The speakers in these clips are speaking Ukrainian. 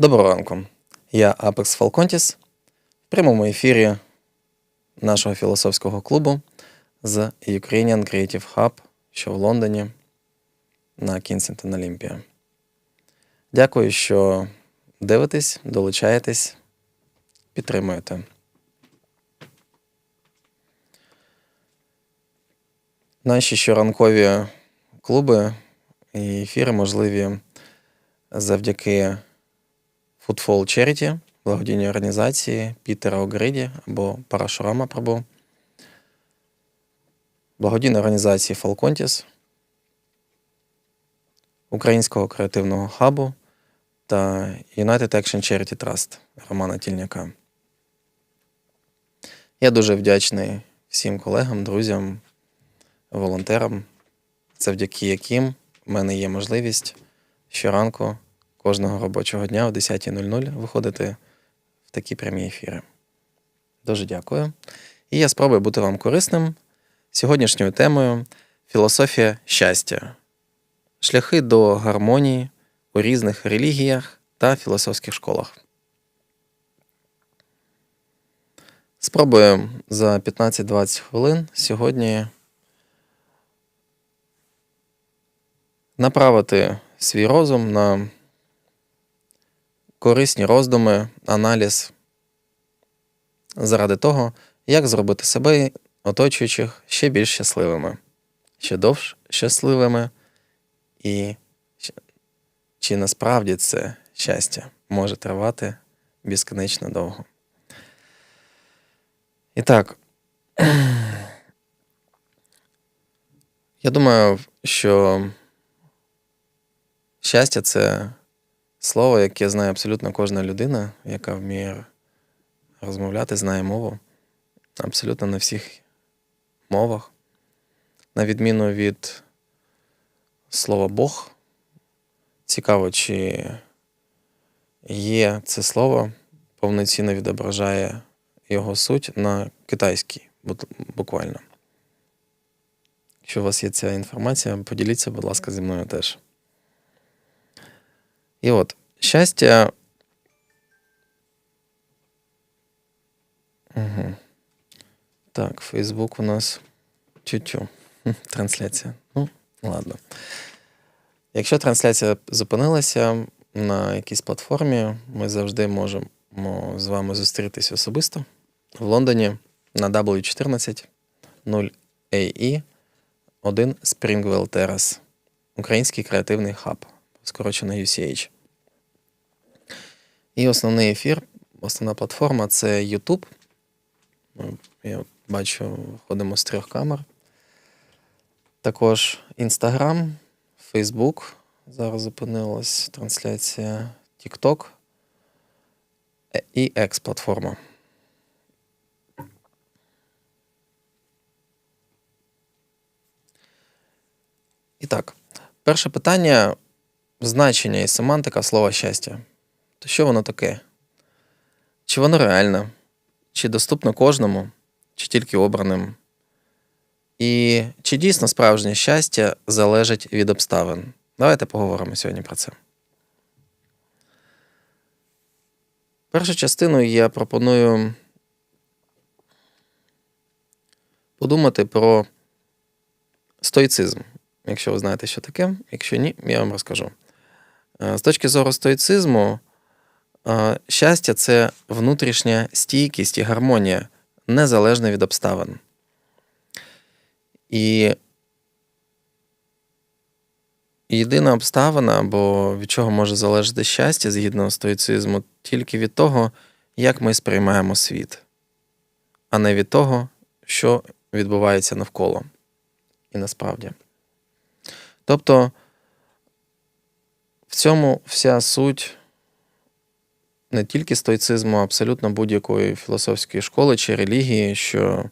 Доброго ранку. Я Апекс Фалконтіс в прямому ефірі нашого філософського клубу з Ukrainian Creative Hub, що в Лондоні на Кінсінгтон Олімпія. Дякую, що дивитесь, долучаєтесь, підтримуєте. Наші щоранкові клуби і ефіри можливі завдяки Footfall Charity, благодійній організації Пітера Огриді або Парашурама Прабу, благодійної організації Falcontis, Українського креативного хабу та United Action Charity Trust Романа Тільняка. Я дуже вдячний всім колегам, друзям, волонтерам, завдяки яким в мене є можливість щоранку кожного робочого дня о 10.00 виходити в такі прямі ефіри. Дуже дякую. І я спробую бути вам корисним сьогоднішньою темою філософія щастя, шляхи до гармонії у різних релігіях та філософських школах. Спробую за 15-20 хвилин сьогодні направити свій розум на корисні роздуми, аналіз заради того, як зробити себе і оточуючих ще більш щасливими, ще довш щасливими, і чи насправді це щастя може тривати безконечно довго. І так, я думаю, що щастя це слово, яке знає абсолютно кожна людина, яка вміє розмовляти, знає мову. Абсолютно на всіх мовах. На відміну від слова Бог. Цікаво, чи є це слово, повноцінно відображає його суть на китайській, буквально. Якщо у вас є ця інформація, поділіться, будь ласка, зі мною теж. І от щастя. Угу. Так, Фейсбук у нас тютю. Трансляція. Ну, ладно. Якщо трансляція зупинилася на якійсь платформі, ми завжди можемо з вами зустрітися особисто в Лондоні на W14 0AE 1 Springwell Terrace, Український креативний хаб, скорочено UCH. І основний ефір, основна платформа це YouTube. Я бачу, ходимо з трьох камер. Також Instagram, Facebook. Зараз зупинилась трансляція TikTok і X-платформа. І так, перше питання значення і семантика слова щастя. То що воно таке? Чи воно реальне? Чи доступно кожному, чи тільки обраним? І чи дійсно справжнє щастя залежить від обставин? Давайте поговоримо сьогодні про це. Першу частину я пропоную подумати про стоїцизм. Якщо ви знаєте, що таке, якщо ні, я вам розкажу. Е, з точки зору стоїцизму, щастя це внутрішня стійкість і гармонія, незалежна від обставин. І єдина обставина, або від чого може залежати щастя згідно стоїцизму, тільки від того, як ми сприймаємо світ, а не від того, що відбувається навколо. І насправді. Тобто в цьому вся суть не тільки стоїцизму, а абсолютно будь-якої філософської школи чи релігії, що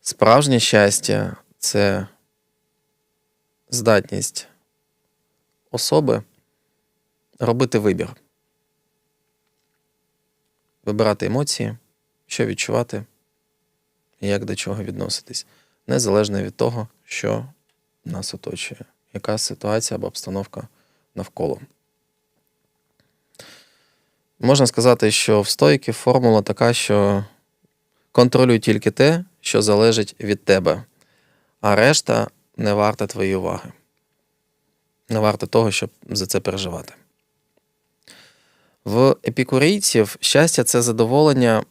справжнє щастя це здатність особи робити вибір, вибирати емоції, що відчувати, як до чого відноситись, незалежно від того, що нас оточує, яка ситуація або обстановка навколо. Можна сказати, що в стойки формула така, що контролюй тільки те, що залежить від тебе, а решта не варта твоєї уваги. Не варта того, щоб за це переживати. В епікурійців щастя це задоволення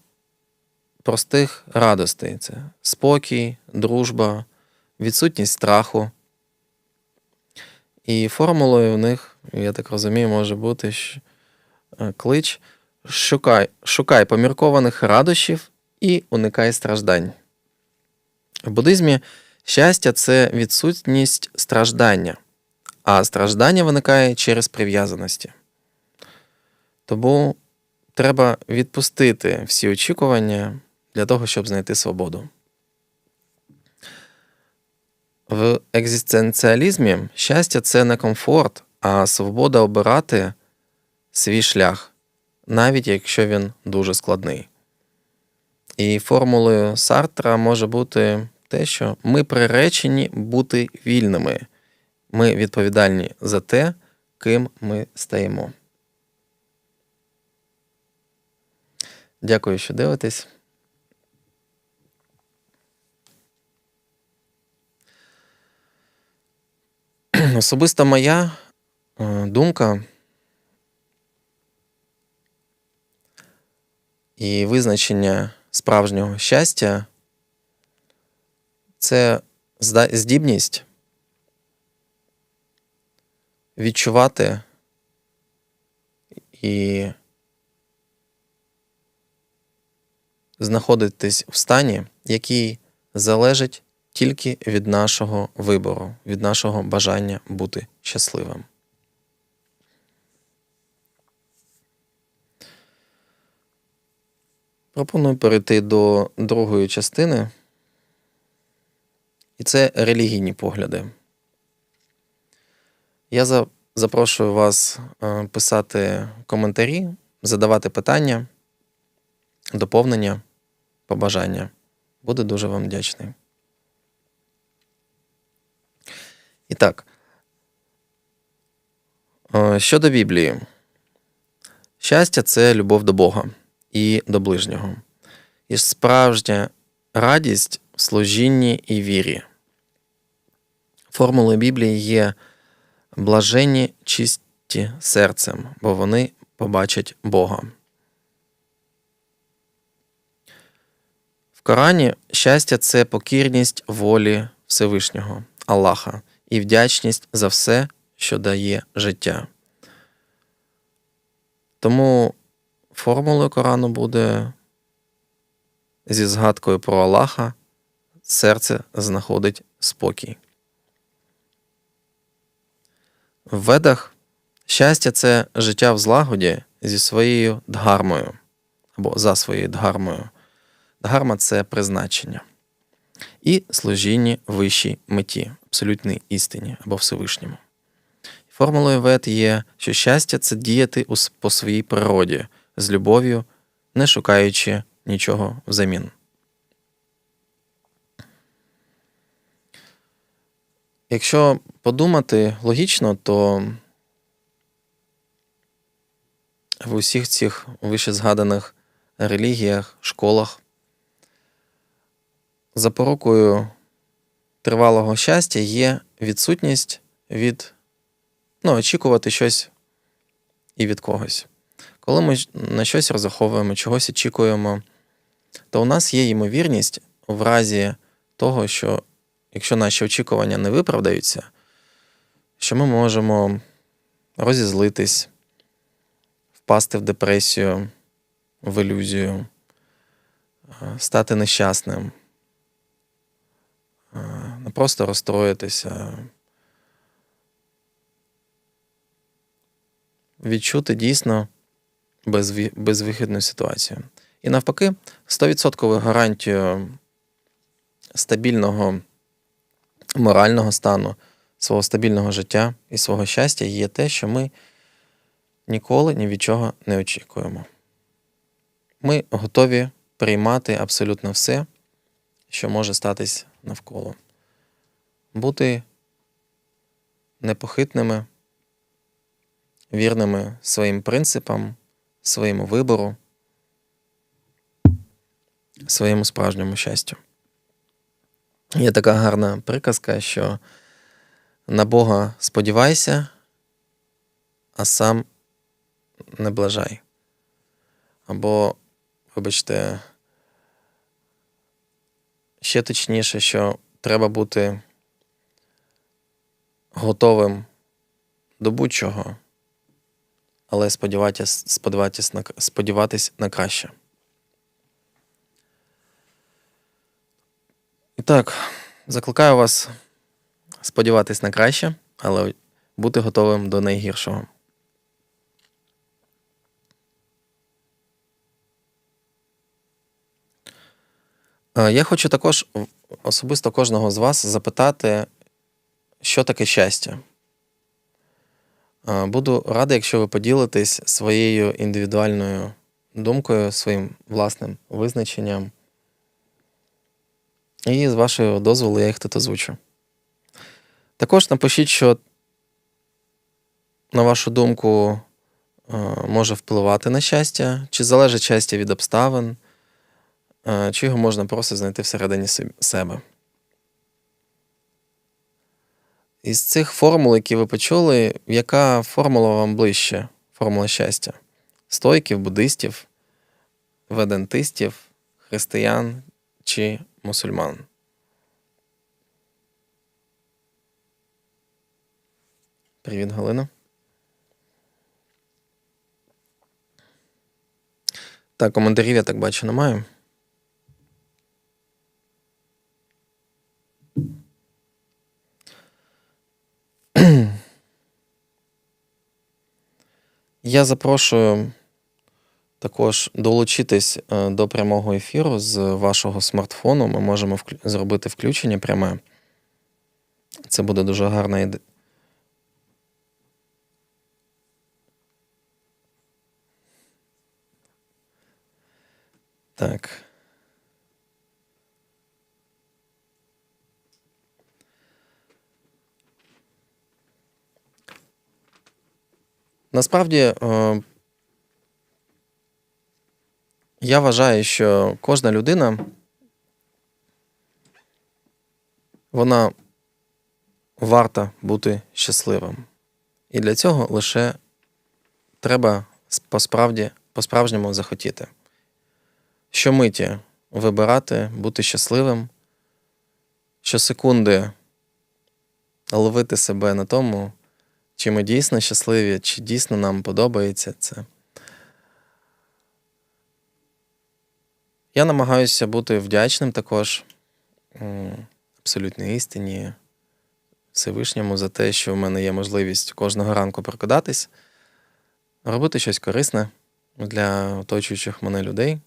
простих радостей: це спокій, дружба, відсутність страху. І формулою в них, я так розумію, може бути е, клич шукай, шукай поміркованих радощів і уникай страждань. В буддизмі щастя це відсутність страждання, а страждання виникає через прив'язаності. Тому треба відпустити всі очікування для того, щоб знайти свободу. В екзистенціалізмі щастя це не комфорт, а свобода обирати свій шлях, навіть якщо він дуже складний. І формулою Сартра може бути те, що ми приречені бути вільними, ми відповідальні за те, ким ми стаємо. Дякую, що дивитесь. Особиста моя е, думка і визначення справжнього щастя це здібність відчувати і знаходитись в стані, який залежить тільки від нашого вибору, від нашого бажання бути щасливим. Пропоную перейти до другої частини, і це релігійні погляди. Я запрошую вас е, писати коментарі, задавати питання, доповнення, побажання. Буду дуже вам вдячний. І так. Щодо Біблії, щастя це любов до Бога і до ближнього, і справжня радість в служінні і вірі. Формулою Біблії є блаженні чисті серцем, бо вони побачать Бога. В Корані щастя це покірність волі Всевишнього Аллаха і вдячність за все, що дає життя. Тому формулою Корану буде зі згадкою про Аллаха серце знаходить спокій. В ведах щастя це життя в злагоді зі своєю дгармою або за своєю дгармою. Дгарма це призначення і служіння вищій меті, абсолютній істині або Всевишньому. Формулою вет є, що щастя це діяти по своїй природі з любов'ю, не шукаючи нічого взамін. Якщо подумати логічно, то в усіх цих вище згаданих релігіях, школах запорукою тривалого щастя є відсутність від ну, очікувати щось і від когось. Коли ми на щось розраховуємо, чогось очікуємо, то у нас є ймовірність в разі того, що якщо наші очікування не виправдаються, що ми можемо розізлитись, впасти в депресію, в ілюзію, стати нещасним просто розстроїтися, відчути дійсно безвихідну ситуацію. І навпаки, 100% гарантію стабільного морального стану, свого стабільного життя і свого щастя є те, що ми ніколи ні від чого не очікуємо. Ми готові приймати абсолютно все, що може статись навколо бути непохитними, вірними своїм принципам, своєму вибору, своєму справжньому щастю. Є така гарна приказка, що на Бога сподівайся, а сам не блажай. Або, вибачте, ще точніше, що треба бути готовим до будь-чого, але сподіватись, сподіватись, на, сподіватись на краще. І так, закликаю вас сподіватись на краще, але бути готовим до найгіршого. Е, Я хочу також особисто кожного з вас запитати, що таке щастя. Е, Буду радий, якщо ви поділитесь своєю індивідуальною думкою, своїм власним визначенням. І з вашого дозволу я їх тут озвучу. Також напишіть, що, на вашу думку, е, може впливати на щастя, чи залежить щастя від обставин, е, чи його можна просто знайти всередині себе. Із цих формул, які ви почули, яка формула вам ближче? Формула щастя? Стоїків, буддистів, ведентистів, християн чи мусульман? Привіт, Галина. Так, коментарів я так бачу, немає. Я запрошую також долучитись е, до прямого ефіру з вашого смартфону. Ми можемо вклю- зробити включення пряме. Це буде дуже гарна ідея. Так. Насправді, е, я вважаю, що кожна людина, вона варта бути щасливим. І для цього лише треба посправді, по-справжньому захотіти. Щомиті вибирати, бути щасливим, щосекунди ловити себе на тому, чи ми дійсно щасливі, чи дійсно нам подобається це. Я намагаюся бути вдячним також м, абсолютній істині, Всевишньому за те, що в мене є можливість кожного ранку прокидатись, робити щось корисне для оточуючих мене людей,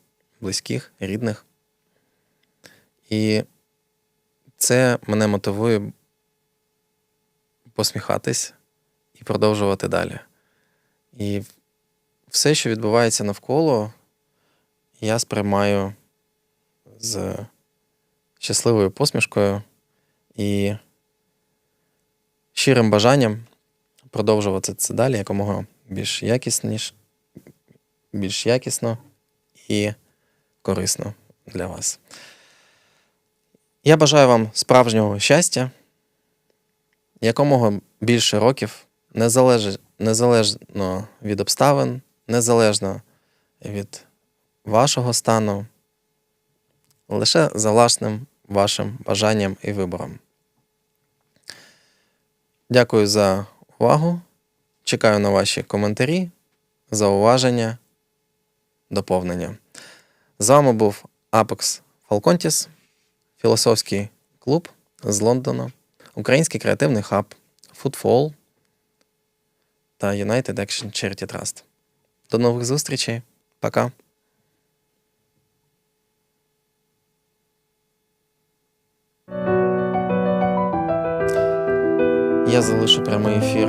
близьких, рідних. І це мене мотивує посміхатись продовжувати далі. І все, що відбувається навколо, я сприймаю з щасливою посмішкою і щирим бажанням продовжувати це далі якомога більш якісніш, більш якісно і корисно для вас. Я бажаю вам справжнього щастя, якомога більше років, незалеж- незалежно від обставин, незалежно від вашого стану, лише за власним вашим бажанням і вибором. Дякую за увагу. Чекаю на ваші коментарі, зауваження, доповнення. З вами був Apex Falcontis, філософський клуб з Лондона, Український креативний хаб, Footfall та United Action Charity Trust. До нових зустрічей. Пока. Я залишу прямий ефір.